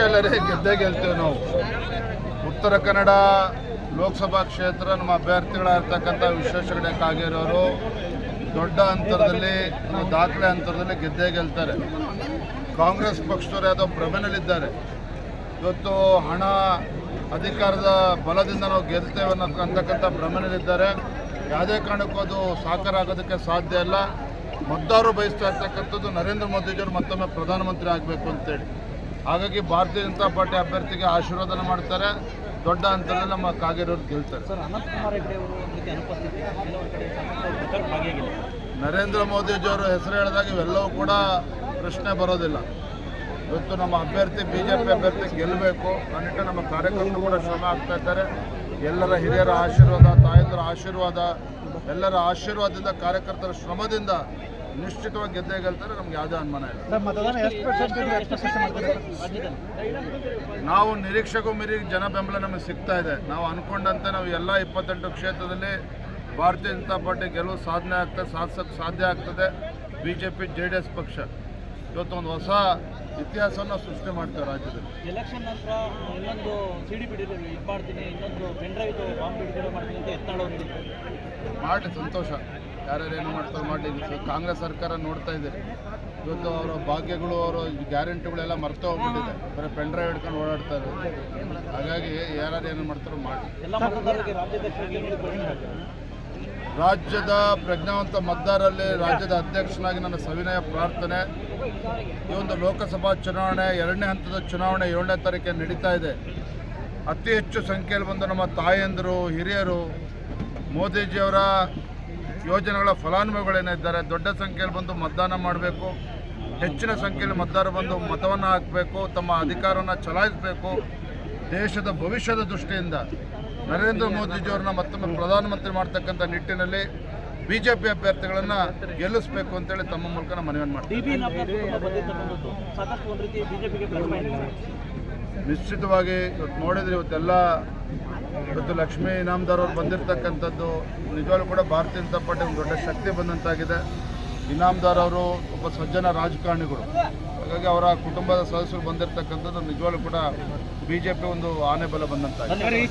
ನಿರೀಕ್ಷೆಯಲ್ಲರೇ ಗೆದ್ದೇ ಗೆಲ್ತೇವೆ ನಾವು. ಉತ್ತರ ಕನ್ನಡ ಲೋಕಸಭಾ ಕ್ಷೇತ್ರ ನಮ್ಮ ಅಭ್ಯರ್ಥಿಗಳಾಗಿರ್ತಕ್ಕಂಥ ವಿಶ್ವೇಶ್ವರ ಕಾಗೇರವರು ದೊಡ್ಡ ಅಂತರದಲ್ಲಿ ದಾಖಲೆ ಅಂತರದಲ್ಲಿ ಗೆದ್ದೇ ಗೆಲ್ತಾರೆ. ಕಾಂಗ್ರೆಸ್ ಪಕ್ಷದವರು ಯಾವುದೋ ಭ್ರಮೆನಲ್ಲಿದ್ದಾರೆ. ಇವತ್ತು ಹಣ ಅಧಿಕಾರದ ಬಲದಿಂದ ನಾವು ಗೆಲ್ತೇವೆ ಅನ್ನೋಕ್ಕಂತಕ್ಕಂಥ ಭ್ರಮೆನಲ್ಲಿದ್ದಾರೆ. ಯಾವುದೇ ಕಾರಣಕ್ಕೂ ಅದು ಸಾಕಾರ ಆಗೋದಕ್ಕೆ ಸಾಧ್ಯ ಇಲ್ಲ. ಮತದಾರರು ಬಯಸ್ತಾ ಇರ್ತಕ್ಕಂಥದ್ದು ನರೇಂದ್ರ ಮೋದಿಜಿಯವರು ಮತ್ತೊಮ್ಮೆ ಪ್ರಧಾನಮಂತ್ರಿ ಆಗಬೇಕು ಅಂತೇಳಿ. ಹಾಗಾಗಿ ಭಾರತೀಯ ಜನತಾ ಪಾರ್ಟಿ ಅಭ್ಯರ್ಥಿಗೆ ಆಶೀರ್ವಾದನ ಮಾಡ್ತಾರೆ. ದೊಡ್ಡ ಅಂತರದಲ್ಲಿ ನಮ್ಮ ಕಾಗೇರವ್ರು ಗೆಲ್ತಾರೆ. ನರೇಂದ್ರ ಮೋದಿಜಿಯವರು ಹೆಸರು ಹೇಳಿದಾಗ ಇವೆಲ್ಲವೂ ಕೂಡ ಪ್ರಶ್ನೆ ಬರೋದಿಲ್ಲ. ಇವತ್ತು ನಮ್ಮ ಅಭ್ಯರ್ಥಿ ಬಿ ಜೆ ಪಿ ಅಭ್ಯರ್ಥಿ ಗೆಲ್ಲಬೇಕು ಅನ್ನಿಟ್ಟು ನಮ್ಮ ಕಾರ್ಯಕರ್ತರು ಕೂಡ ಶ್ರಮ ಆಗ್ತಾ ಇದ್ದಾರೆ. ಎಲ್ಲರ ಹಿರಿಯರ ಆಶೀರ್ವಾದ ತಾಯಂದ್ರ ಆಶೀರ್ವಾದ ಎಲ್ಲರ ಆಶೀರ್ವಾದದಿಂದ ಕಾರ್ಯಕರ್ತರ ಶ್ರಮದಿಂದ ನಿಶ್ಚಿತವಾಗಿ ಗೆದ್ದೇ ಗೆಲ್ತಾರೆ ನಮ್ಗೆ ಯಾವುದೇ ಅನುಮಾನ ಇಲ್ಲ. ಸರ್ ಮತದಾನ ಎಷ್ಟು ಪರ್ಸೆಂಟೇಜ್ ಎಕ್ಸ್ಪೆಕ್ಟೇಷನ್ ಮಾಡ್ತಾರೆ ನಾವು ನಿರೀಕ್ಷೆಗೂ ಮೀರಿ ಜನ ಬೆಂಬಲ ನಮಗೆ ಸಿಗ್ತಾ ಇದೆ. ನಾವು ಅನ್ಕೊಂಡಂತೆ ನಾವು ಎಲ್ಲ ಇಪ್ಪತ್ತೆಂಟು ಕ್ಷೇತ್ರದಲ್ಲಿ ಭಾರತೀಯ ಜನತಾ ಪಾರ್ಟಿ ಗೆಲುವು ಸಾಧನೆ ಆಗ್ತದೆ ಸಾಧಿಸೋಕ್ಕೆ ಸಾಧ್ಯ ಆಗ್ತದೆ. B J P J D S ಪಕ್ಷ. ಇವತ್ತು ಒಂದು ಹೊಸ ಇತಿಹಾಸವನ್ನು ಸೃಷ್ಟಿ ಮಾಡ್ತೇವೆ ರಾಜ್ಯದಲ್ಲಿ. ಎಲೆಕ್ಷನ್ ನಂತರ ಇನ್ನೊಂದು ಸಿ ಡಿ ಬಿಡಿ ಇದು ಮಾಡ್ತೀನಿ. ಇನ್ನೊಂದು ಪೆನ್ಡ್ರೈವ್ ಬಾಂಬ್ ಮಾಡ್ತೀನಿ ಅಂತ ಮಾಡಿ ಸಂತೋಷ. ಯಾರ್ಯಾರು ಏನು ಮಾಡ್ತಾರೆ ಮಾಡಲಿ ಕಾಂಗ್ರೆಸ್ ಸರ್ಕಾರ ನೋಡ್ತಾ ಇದೆ. ಇವತ್ತು ಅವರ ಭಾಗ್ಯಗಳು ಅವರ ಗ್ಯಾರಂಟಿಗಳೆಲ್ಲ ಮರ್ತ ಹೋಗ್ಬಿಟ್ಟಿದೆ. ಬರೀ ಪೆಂಡ್ರೈವ್ ಹಿಡ್ಕೊಂಡು ಓಡಾಡ್ತಾರೆ ಹಾಗಾಗಿ ಯಾರ್ಯಾರು ಏನು ಮಾಡ್ತಾರೋ ಮಾಡಿ. ರಾಜ್ಯದ ಪ್ರಜ್ಞಾವಂತ ಮತದಾರರಲ್ಲಿ ರಾಜ್ಯದ ಅಧ್ಯಕ್ಷನಾಗಿ ನನ್ನ ಸವಿನಯ ಪ್ರಾರ್ಥನೆ. ಈ ಒಂದು ಲೋಕಸಭಾ ಚುನಾವಣೆ ಎರಡನೇ ಹಂತದ ಚುನಾವಣೆ ಏಳನೇ ತಾರೀಕೆ ನಡೀತಾ ಇದೆ. ಅತಿ ಹೆಚ್ಚು ಸಂಖ್ಯೆಯಲ್ಲಿ ಬಂದು ನಮ್ಮ ತಾಯಂದಿರು ಹಿರಿಯರು ಮೋದಿಜಿಯವರ ಯೋಜನೆಗಳ ಫಲಾನುಭವಿಗಳೇನಿದ್ದಾರೆ ದೊಡ್ಡ ಸಂಖ್ಯೆಯಲ್ಲಿ ಬಂದು ಮತದಾನ ಮಾಡಬೇಕು, ಹೆಚ್ಚಿನ ಸಂಖ್ಯೆಯಲ್ಲಿ ಮತದಾರರು ಬಂದು ಮತವನ್ನು ಹಾಕಬೇಕು, ತಮ್ಮ ಅಧಿಕಾರವನ್ನು ಚಲಾಯಿಸಬೇಕು. ದೇಶದ ಭವಿಷ್ಯದ ದೃಷ್ಟಿಯಿಂದ ನರೇಂದ್ರ ಮೋದಿಜಿಯವ್ರನ್ನ ಮತ್ತೊಮ್ಮೆ ಪ್ರಧಾನಮಂತ್ರಿ ಮಾಡ್ತಕ್ಕಂಥ ನಿಟ್ಟಿನಲ್ಲಿ ಬಿ ಜೆ ಪಿ ಅಭ್ಯರ್ಥಿಗಳನ್ನು ಗೆಲ್ಲಿಸಬೇಕು ಅಂತೇಳಿ ತಮ್ಮ ಮೂಲಕ ನಾನು ಮನವಿಯನ್ನು ಮಾಡ್ತೀನಿ. ನಿಶ್ಚಿತವಾಗಿ ಇವತ್ತು ನೋಡಿದ್ರೆ ಇವತ್ತೆಲ್ಲ ಇವತ್ತು ಲಕ್ಷ್ಮೀ ಇನಾಮ್ದಾರ್ ಅವ್ರು ಬಂದಿರತಕ್ಕಂಥದ್ದು ನಿಜವಾಗ್ಲೂ ಕೂಡ ಭಾರತೀಯ ಜನತಾ ಪಾರ್ಟಿ ಒಂದು ದೊಡ್ಡ ಶಕ್ತಿ ಬಂದಂತಾಗಿದೆ. ಇನಾಮ್ದಾರ್ ಅವರು ಒಬ್ಬ ಸಜ್ಜನ ರಾಜಕಾರಣಿಗಳು. ಹಾಗಾಗಿ ಅವರ ಕುಟುಂಬದ ಸದಸ್ಯರು ಬಂದಿರತಕ್ಕಂಥದ್ದು ನಿಜವಾಗ್ಲೂ ಕೂಡ ಬಿ ಜೆ ಪಿ ಒಂದು ಆನೆ ಬಲ ಬಂದಂತಾಗಿದೆ.